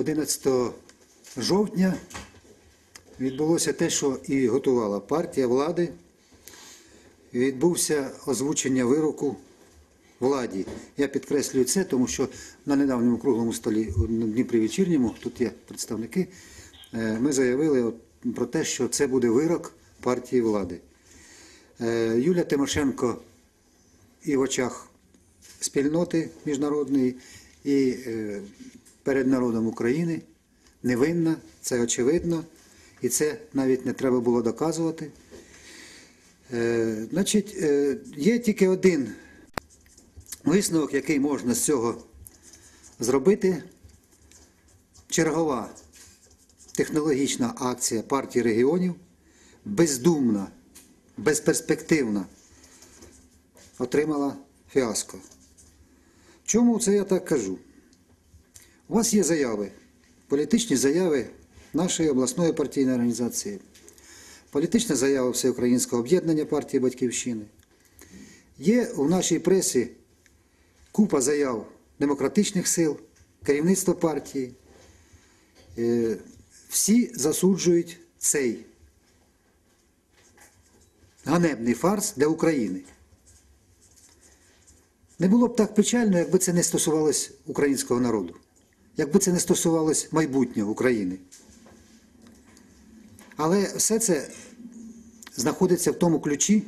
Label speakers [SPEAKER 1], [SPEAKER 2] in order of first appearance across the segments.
[SPEAKER 1] 11 жовтня відбулося те, що і готувала партія влади. Відбувся озвучення вироку владі. Я підкреслюю це, тому що на недавньому круглому столі у Дніпрі вечірньому, тут є представники, е, ми заявили про те, що це буде вирок партії влади. Е, Юлія Тимошенко і в очах спільноти міжнародної, і е, перед народом України невинна, це очевидно, і це навіть не треба було доказувати. Е, Значить, е, є тільки один висновок, який можна з цього зробити. Чергова технологічна акція партії регіонів, бездумна, безперспективна, отримала фіаско. Чому це я так кажу? У вас є заяви, політичні заяви нашої обласної партійної організації, політична заява Всеукраїнського об'єднання партії Батьківщини. Є у нашій пресі купа заяв демократичних сил, керівництва партії. Е, Всі засуджують цей ганебний фарс для України. Не було б так печально, якби це не стосувалось українського народу, якби це не стосувалось майбутнього України. Але все це знаходиться в тому ключі,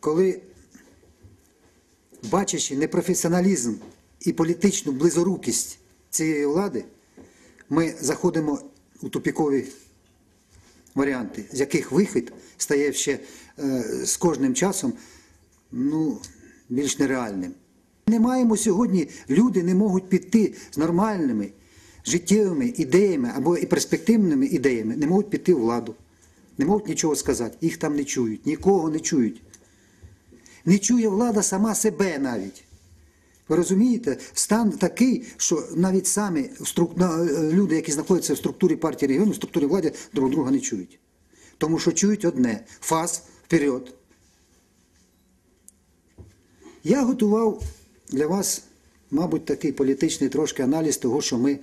[SPEAKER 1] коли, бачачи непрофесіоналізм і політичну близорукість цієї влади, ми заходимо у тупікові варіанти, з яких вихід стає ще е, з кожним часом ну, більш нереальним. Не маємо сьогодні, люди не можуть піти з нормальними життєвими ідеями або і перспективними ідеями, не можуть піти в владу, не можуть нічого сказати, їх там не чують, нікого не чують. Не чує влада сама себе навіть. Ви розумієте, стан такий, що навіть самі е, люди, які знаходяться в структурі партії регіонів, в структурі влади, друг друга не чують. Тому що чують одне фас вперед. Я готував для вас, мабуть, такий політичний трошки аналіз того, що ми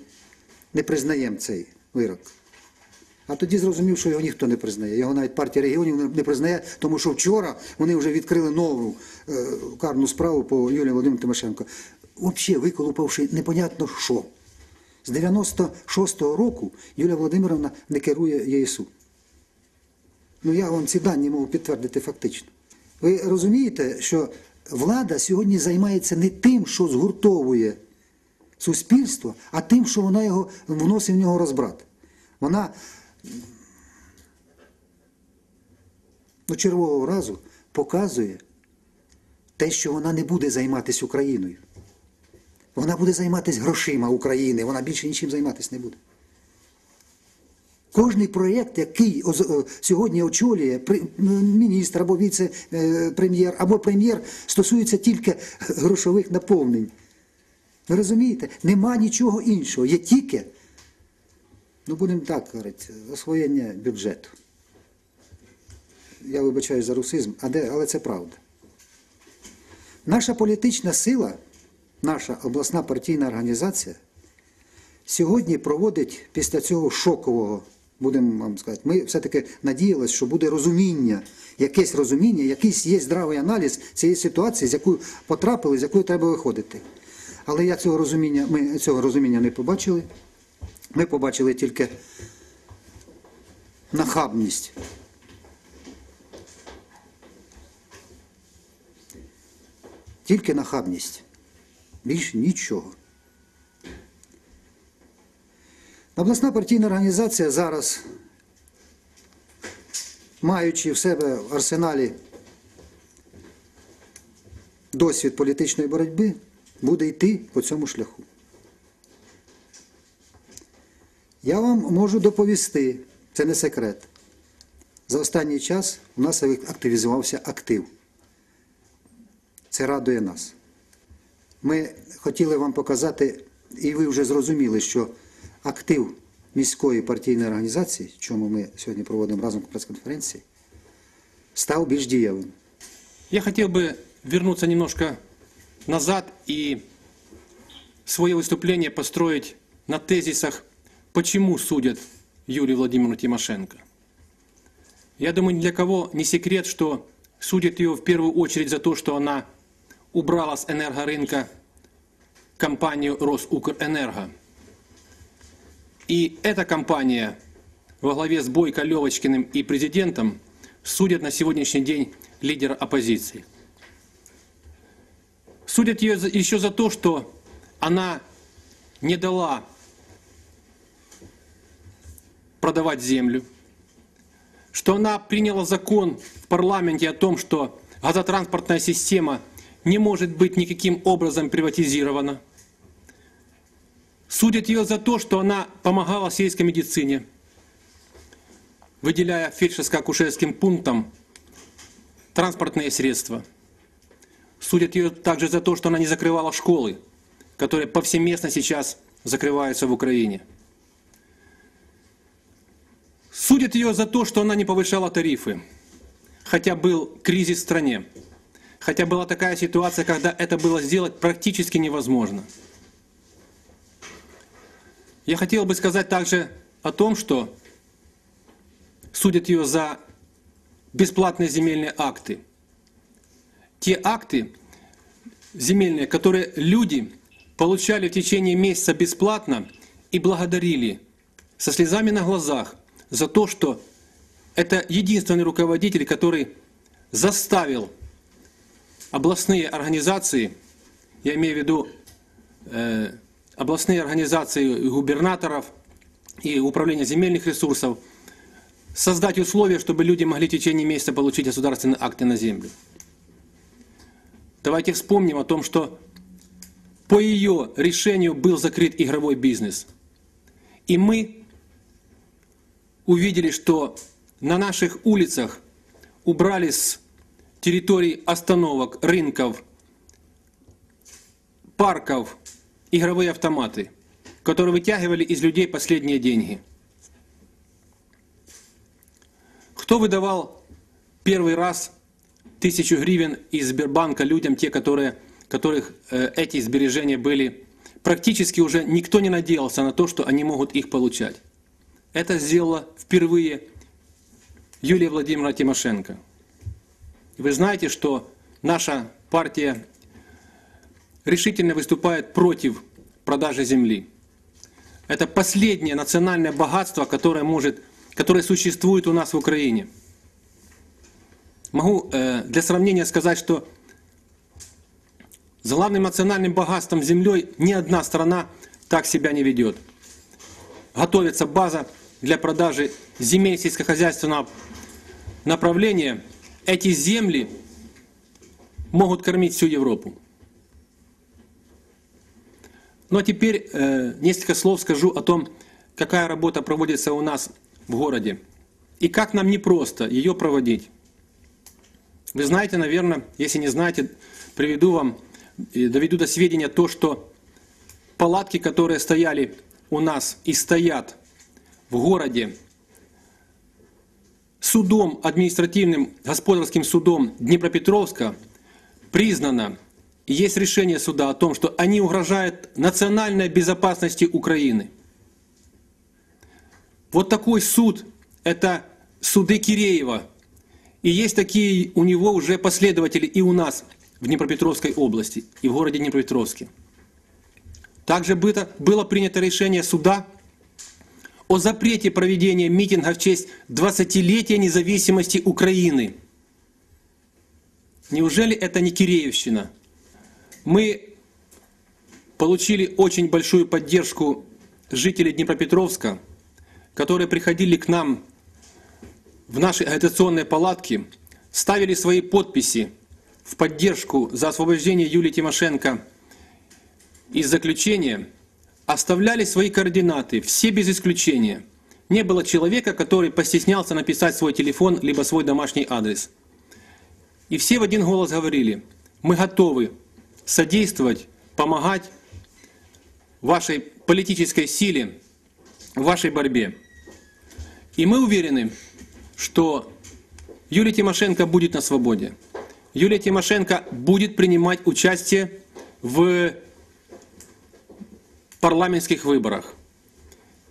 [SPEAKER 1] не признаємо цей вирок. А тоді зрозумів, що його ніхто не признає. Його навіть партія регіонів не- признає, тому що вчора вони вже відкрили нову е, карну справу по Юлії Володимиру Тимошенко. Взагалі виколупавши непонятно що. З 96-го року Юлія Володимировна не керує ЄСУ. Ну я вам ці дані можу підтвердити фактично. Ви розумієте, що влада сьогодні займається не тим, що згуртовує суспільство, а тим, що вона його вносить в нього розбрат. Вона ну, чергового разу показує те, що вона не буде займатися Україною. Вона буде займатися грошима України, вона більше нічим займатися не буде. Кожний проєкт, який е, сьогодні очолює міністр або віце-прем'єр, або прем'єр, стосується тільки грошових наповнень. Ви розумієте? Нема нічого іншого. Є тільки, ну будемо так говорити, освоєння бюджету. Я вибачаю за русизм, але це правда. Наша політична сила, наша обласна партійна організація сьогодні проводить після цього шокового, будемо вам сказати, ми все-таки надіялися, що буде розуміння, якесь розуміння, якийсь є здравий аналіз цієї ситуації, з якою потрапили, з якої треба виходити. Але я цього розуміння, ми цього розуміння не побачили. Ми побачили тільки нахабність. Тільки нахабність. Більше нічого. Обласна партійна організація зараз, маючи в себе в арсеналі досвід політичної боротьби, буде йти по цьому шляху. Я вам можу доповісти, це не секрет. За останній час у нас активізувався актив. Це радує нас. Ми хотіли вам показати, і ви вже зрозуміли, що актив міської партійної організації, чому ми сьогодні проводимо разом прес-конференції, став більш дієвим.
[SPEAKER 2] Я хотел бы вернуться немножко назад и свое выступление построить на тезисах, почему судят Юлию Владимировну Тимошенко. Я думаю, ни для кого не секрет, что судят ее в первую очередь за то, что она убрала с энергорынка компанию Росукрэнерго. и эта компания во главе с Бойко, Левочкиным и президентом судят на сегодняшний день лидера оппозиции. Судят ее еще за то, что она не дала продавать землю, что она приняла закон в парламенте о том, что газотранспортная система не может быть никаким образом приватизирована. Судят ее за то, что она помогала сельской медицине, выделяя фельдшерско-акушерским пунктам транспортные средства. Судят ее также за то, что она не закрывала школы, которые повсеместно сейчас закрываются в Украине. Судят ее за то, что она не повышала тарифы, хотя был кризис в стране, хотя была такая ситуация, когда это было сделать практически невозможно. Я хотел бы сказать также о том, что судят ее за бесплатные земельные акты. Те акты земельные, которые люди получали в течение месяца бесплатно и благодарили со слезами на глазах за то, что это единственный руководитель, который заставил областные организации, я имею в виду э, областные организации губернаторов и управление земельных ресурсов, создать условия, чтобы люди могли в течение месяца получить государственные акты на землю. Давайте вспомним о том, что по ее решению был закрыт игровой бизнес. И мы увидели, что на наших улицах убрали с территорий остановок, рынков, парков игровые автоматы, которые вытягивали из людей последние деньги. Кто выдавал первый раз тысячу гривен из Сбербанка людям, те, которые, которых э, эти сбережения были, практически уже никто не надеялся на то, что они могут их получать. Это сделала впервые Юлия Владимировна Тимошенко. Вы знаете, что наша партия решительно выступает против продажи земли. Это последнее национальное богатство, которое, может, которое существует у нас в Украине. Могу э, для сравнения сказать, что с главным национальным богатством землей ни одна страна так себя не ведет. Готовится база для продажи земель сельскохозяйственного направления. Эти земли могут кормить всю Европу. Ну а теперь э, несколько слов скажу о том, какая работа проводится у нас в городе и как нам непросто ее проводить. Вы знаете, наверное, если не знаете, приведу вам, и доведу до сведения то, что палатки, которые стояли у нас и стоят в городе судом административным, господарским судом Днепропетровска, признано, есть решение суда о том, что они угрожают национальной безопасности Украины. Вот такой суд – это суды Киреева. И есть такие у него уже последователи и у нас в Днепропетровской области, и в городе Днепропетровске. Также было, принято решение суда о запрете проведения митинга в честь 20-летия независимости Украины. Неужели это не Киреевщина? Мы получили очень большую поддержку жителей Днепропетровска, которые приходили к нам в наши агитационные палатки, ставили свои подписи в поддержку за освобождение Юлии Тимошенко из заключения, оставляли свои координаты, все без исключения. Не было человека, который постеснялся написать свой телефон либо свой домашний адрес. И все в один голос говорили, мы готовы содействовать, помогать вашей политической силе, вашей борьбе. И мы уверены, что Юлия Тимошенко будет на свободе. Юлия Тимошенко будет принимать участие в парламентских выборах.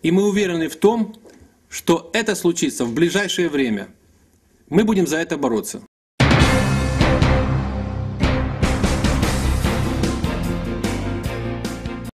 [SPEAKER 2] И мы уверены в том, что это случится в ближайшее время. Мы будем за это бороться.